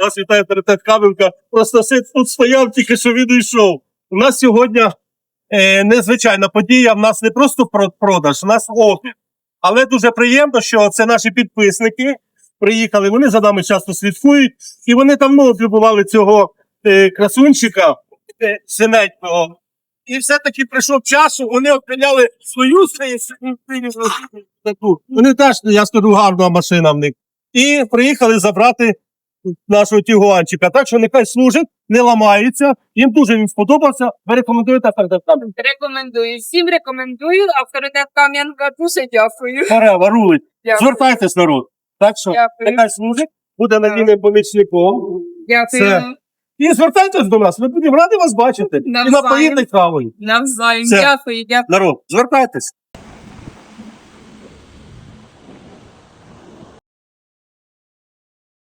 Вас вітає Таритет Каменка. Просто сид тут стояв, тільки що він йшов. У нас сьогодні е, незвичайна подія. В нас не просто продаж, у нас огляд. Але дуже приємно, що це наші підписники приїхали. Вони за нами часто слідкують, і вони давно облюбували цього е, красунчика е, синенького. І все-таки прийшов час, вони обміняли свою таку. Вони теж, я скажу, гарна машина в них. І приїхали забрати нашого тігуанчика. Так що нехай служить, не ламається. Їм дуже він сподобався. Ви рекомендуєте передати? Рекомендую. Всім рекомендую. Авторитет Кам'янка дуже дякую. Дерева рулить. Дякую. Звертайтесь, народ. Так що Дякую. нехай служить, буде надійним помічником. Дякую. Це- І звертайтесь до нас, ми будемо раді вас бачити. І Навзаєм. напоїти кавою. Навзаєм. Все. Дякую, дякую. Народ, звертайтесь.